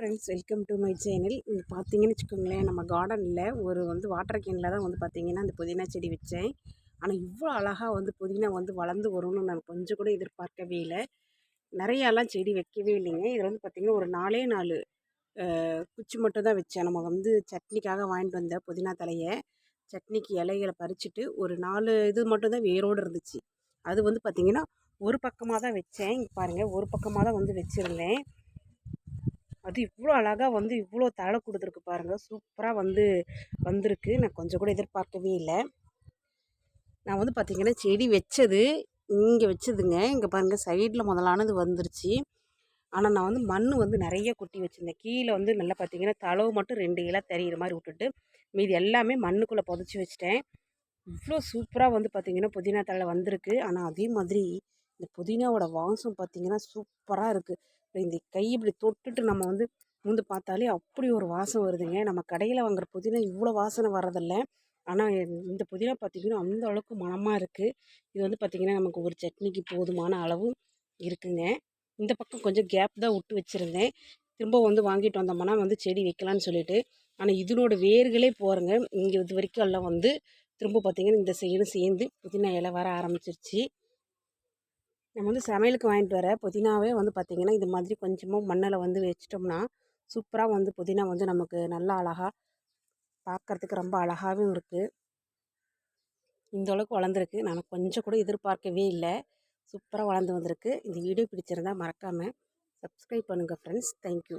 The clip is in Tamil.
Friends welcome to my channel. இங்கே பார்த்தீங்கன்னு வச்சுக்கோங்களேன் நம்ம கார்டனில் ஒரு வந்து வாட்டர் கேனில் தான் வந்து பார்த்தீங்கன்னா அந்த புதினா செடி வச்சேன். ஆனால் இவ்வளோ அழகாக வந்து புதினா வந்து வளர்ந்து வரும்னு நான் கொஞ்சம் கூட எதிர்பார்க்கவே இல்லை. நிறையாலாம் செடி வைக்கவே இல்லைங்க. இதில் வந்து பார்த்திங்கன்னா ஒரு நாலே நாலு குச்சி மட்டும் தான் வச்சேன். நம்ம வந்து சட்னிக்காக வாங்கிட்டு வந்த புதினா தலையை சட்னிக்கு இலைகளை பறிச்சுட்டு ஒரு நாலு இது மட்டும் தான் வேரோடு இருந்துச்சு. அது வந்து பார்த்திங்கன்னா ஒரு பக்கமாக தான் வச்சேன். இங்கே பாருங்கள் ஒரு பக்கமாக தான் வந்து வச்சுருந்தேன். அது இவ்வளோ அழகாக வந்து இவ்வளோ தழை கொடுத்துருக்கு பாருங்கள் சூப்பராக வந்து வந்திருக்கு. நான் கொஞ்சம் கூட எதிர்பார்க்கவே இல்லை. நான் வந்து பார்த்திங்கன்னா செடி வச்சது இங்கே வச்சதுங்க. இங்கே பாருங்கள் சைடில் முதலானது வந்துருச்சு. ஆனால் நான் வந்து மண் வந்து நிறைய கொட்டி வச்சுருந்தேன். கீழே வந்து நல்லா பார்த்தீங்கன்னா தளவு மட்டும் ரெண்டு இலை தெரியிற மாதிரி விட்டுட்டு மீதி எல்லாமே மண்ணுக்குள்ளே புதைச்சி வச்சிட்டேன். இவ்வளோ சூப்பராக வந்து பார்த்திங்கன்னா புதினா தழை வந்திருக்கு. ஆனால் அதே மாதிரி இந்த புதினாவோட வாசம் பார்த்திங்கன்னா சூப்பராக இருக்குது இந்த கை இப்படி தொட்டுட்டு நம்ம வந்து மூந்து பார்த்தாலே அப்படி ஒரு வாசம் வருதுங்க. நம்ம கடையில் வாங்குற புதினா இவ்வளோ வாசனை வர்றதில்ல. ஆனால் இந்த புதினா பார்த்திங்கன்னா அந்த அளவுக்கு மணமாக இருக்குது இது வந்து பார்த்திங்கன்னா நமக்கு ஒரு சட்னிக்கு போதுமான அளவு இருக்குங்க. இந்த பக்கம் கொஞ்சம் கேப் தான் விட்டு வச்சுருந்தேன். திரும்ப வந்து வாங்கிட்டு வந்தோம்னா வந்து செடி வைக்கலான்னு சொல்லிட்டு. ஆனால் இதனோட வேர்களே போகிறங்க இங்கே இது வரைக்கும் எல்லாம் வந்து திரும்ப பார்த்திங்கன்னா இந்த சைடும் சேர்ந்து புதினா இலை வர ஆரம்பிச்சிருச்சு. நம்ம வந்து சமையலுக்கு வாங்கிட்டு வர புதினாவே வந்து பார்த்திங்கன்னா இது மாதிரி கொஞ்சமாக மண்ணில் வந்து வச்சிட்டோம்னா சூப்பராக வந்து புதினா வந்து நமக்கு நல்லா அழகாக பார்க்குறதுக்கு ரொம்ப அழகாகவும் இருக்குது இந்த அளவுக்கு வளர்ந்துருக்கு. நான் கொஞ்சம் கூட எதிர்பார்க்கவே இல்லை. சூப்பராக வளர்ந்து வந்திருக்கு. இந்த வீடியோ பிடிச்சிருந்தா மறக்காமல் சப்ஸ்கிரைப் பண்ணுங்கள் ஃப்ரெண்ட்ஸ் தேங்க்யூ